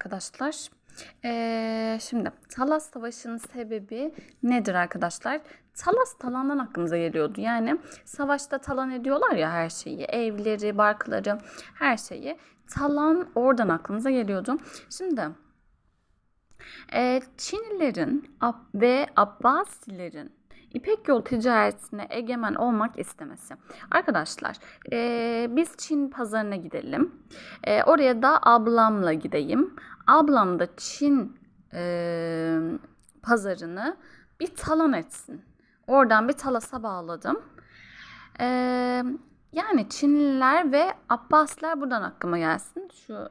arkadaşlar. Ee, şimdi Talas Savaşı'nın sebebi nedir arkadaşlar? Talas talandan aklımıza geliyordu. Yani savaşta talan ediyorlar ya her şeyi. Evleri, barkları, her şeyi. Talan oradan aklımıza geliyordu. Şimdi e, Çinlilerin ve Abbasilerin İpek yol ticaretine egemen olmak istemesi. Arkadaşlar e, biz Çin pazarına gidelim. E, oraya da ablamla gideyim. Ablam da Çin e, pazarını bir talan etsin. Oradan bir talasa bağladım. E, yani Çinliler ve Abbasiler buradan aklıma gelsin. Şu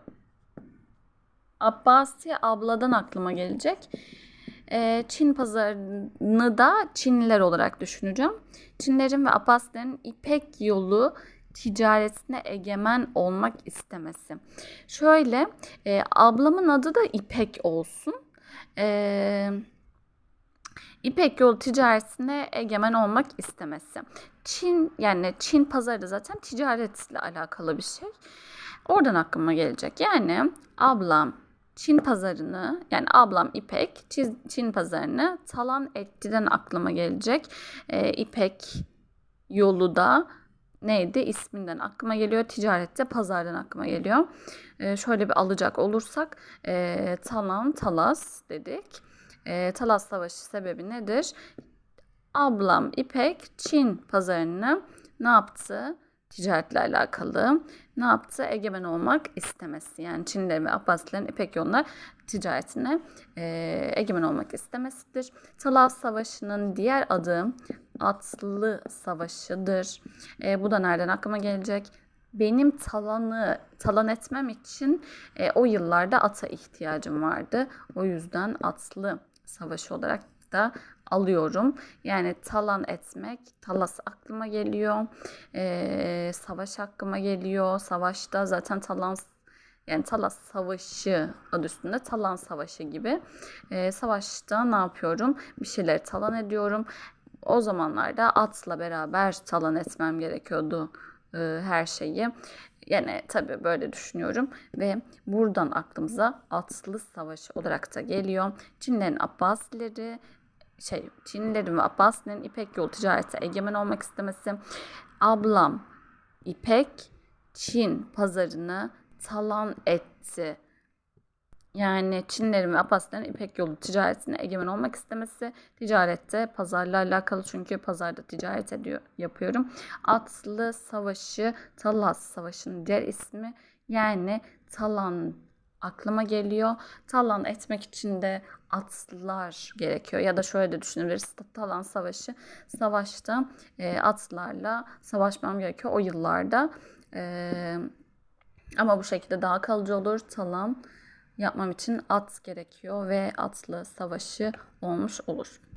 Abbasi abladan aklıma gelecek. Ee, Çin pazarını da Çinliler olarak düşüneceğim. Çinlerin ve Abbasilerin İpek yolu ticaretine egemen olmak istemesi. Şöyle e, ablamın adı da İpek olsun. E, İpek yolu ticaretine egemen olmak istemesi. Çin yani Çin pazarı zaten ticaretle alakalı bir şey. Oradan aklıma gelecek. Yani ablam Çin pazarını yani ablam İpek Çin, pazarını talan ettiden aklıma gelecek. Ee, İpek yolu da neydi isminden aklıma geliyor. Ticarette pazardan aklıma geliyor. Ee, şöyle bir alacak olursak e, talan talas dedik. E, talas savaşı sebebi nedir? Ablam İpek Çin pazarını ne yaptı? Ticaretle alakalı ne yaptı? Egemen olmak istemesi. Yani Çinlilerin ve Abbasilerin İpek yoluna ticaretine e, egemen olmak istemesidir. Talas Savaşı'nın diğer adı Atlı Savaşı'dır. E, bu da nereden aklıma gelecek? Benim talanı talan etmem için e, o yıllarda ata ihtiyacım vardı. O yüzden atlı savaşı olarak da alıyorum. Yani talan etmek, talas aklıma geliyor. Ee, savaş aklıma geliyor. Savaşta zaten talan yani Talas Savaşı adı üstünde Talan Savaşı gibi. Ee, savaşta ne yapıyorum? Bir şeyleri talan ediyorum. O zamanlarda atla beraber talan etmem gerekiyordu e, her şeyi. Yani tabii böyle düşünüyorum ve buradan aklımıza atlı savaşı olarak da geliyor. Çinlerin Abbasileri şey Çinlilerin ve Abbasilerin İpek yolu ticareti egemen olmak istemesi. Ablam İpek Çin pazarını talan etti. Yani Çinlerin ve Abbasilerin İpek yolu ticaretine egemen olmak istemesi. Ticarette pazarla alakalı çünkü pazarda ticaret ediyor, yapıyorum. Atlı Savaşı, Talas Savaşı'nın diğer ismi yani Talan aklıma geliyor. Talan etmek için de atlar gerekiyor. Ya da şöyle de düşünebiliriz. Talan Savaşı. Savaşta e, atlarla savaşmam gerekiyor o yıllarda. E, ama bu şekilde daha kalıcı olur. Talan yapmam için at gerekiyor ve atlı savaşı olmuş olur.